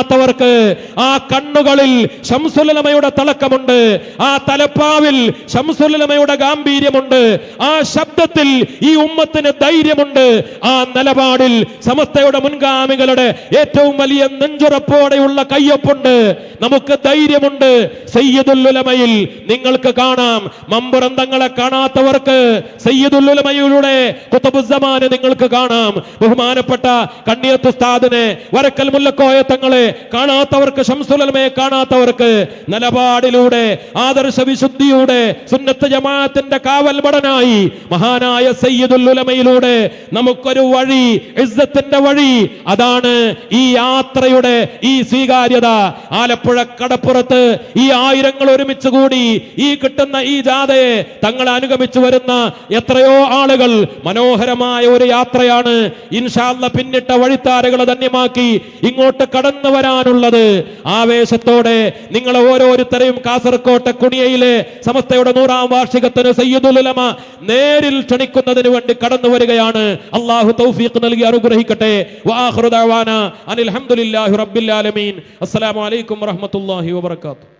ാത്തവർക്ക് ആ കണ്ണുകളിൽ ശംസുലമയുടെ തിളക്കമുണ്ട്. ആ തലപ്പാവിൽ ശംസുലമയുടെ ഗാംഭീര്യമുണ്ട്. ആ ശബ്ദത്തിൽ ഈ ഉമ്മത്തിന് ധൈര്യമുണ്ട്. ആ നിലപാടിൽ സമസ്തയുടെ മുൻഗാമികളുടെ ഏറ്റവും വലിയ നെഞ്ചുറപ്പോടെയുള്ള കയ്യൊപ്പുണ്ട്. നമുക്ക് ധൈര്യമുണ്ട്. സയ്യദുല്ലുലമയിൽ നിങ്ങൾക്ക് കാണാം. മമ്പുറന്തങ്ങളെ കാണാത്തവർക്ക് സയ്യദുല്ലുലമയിലൂടെ കുത്തബുസമാനെ നിങ്ങൾക്ക് കാണാം. ബഹുമാനപ്പെട്ട കണ്ണിയത്തുസ്താദിനെ വരക്കൽ മുല്ലക്കോയ തങ്ങളെ കാണാത്തവർക്ക് ശംസുലമയെ കാണാത്തവർക്ക് നിലപാടിലൂടെ ആദർശ വിശുദ്ധിയുടെ സുന്നത്ത് ജമാഅത്തിന്റെ കാവൽ ഭടനായി മഹാനായ സയ്യിദുല്ലുലമയിലൂടെ നമുക്കൊരു വഴി ഇസ്സത്തിന്റെ വഴി. അതാണ് ഈ യാത്രയുടെ ഈ സ്വീകാര്യത. ആലപ്പുഴ കടപ്പുറത്ത് ഈ ആയിരങ്ങൾ ഒരുമിച്ച് കൂടി ഈ കിട്ടുന്ന ഈ ജാഥയെ തങ്ങളെ അനുഗമിച്ചു വരുന്ന എത്രയോ ആളുകൾ മനോഹരമായ ഒരു യാത്രയാണ്. ഇൻഷാല്ല പിന്നിട്ട വഴിത്താരകളെ ധന്യമാക്കി ഇങ്ങോട്ട് കടന്നു വരാനുള്ളത്. ആവേശത്തോടെ നിങ്ങൾ ഓരോരുത്തരെയും കാസർകോട്ടെ കുടിയയിലെ സമസ്തയുടെ നൂറാം വാർഷികത്തിന് സയ്യിദുലമ നേരിൽ ക്ഷണിക്കുന്നതിന് വേണ്ടി കടന്നു വരികയാണ്. അള്ളാഹു തൗഫീഖ് നൽകി അനുഗ്രഹിക്കട്ടെ. വാഹൃദാന അനിൽ അസ്സലാമു അലൈക്കും വറഹ്മത്തുള്ളാഹി വബറകാതുഹു.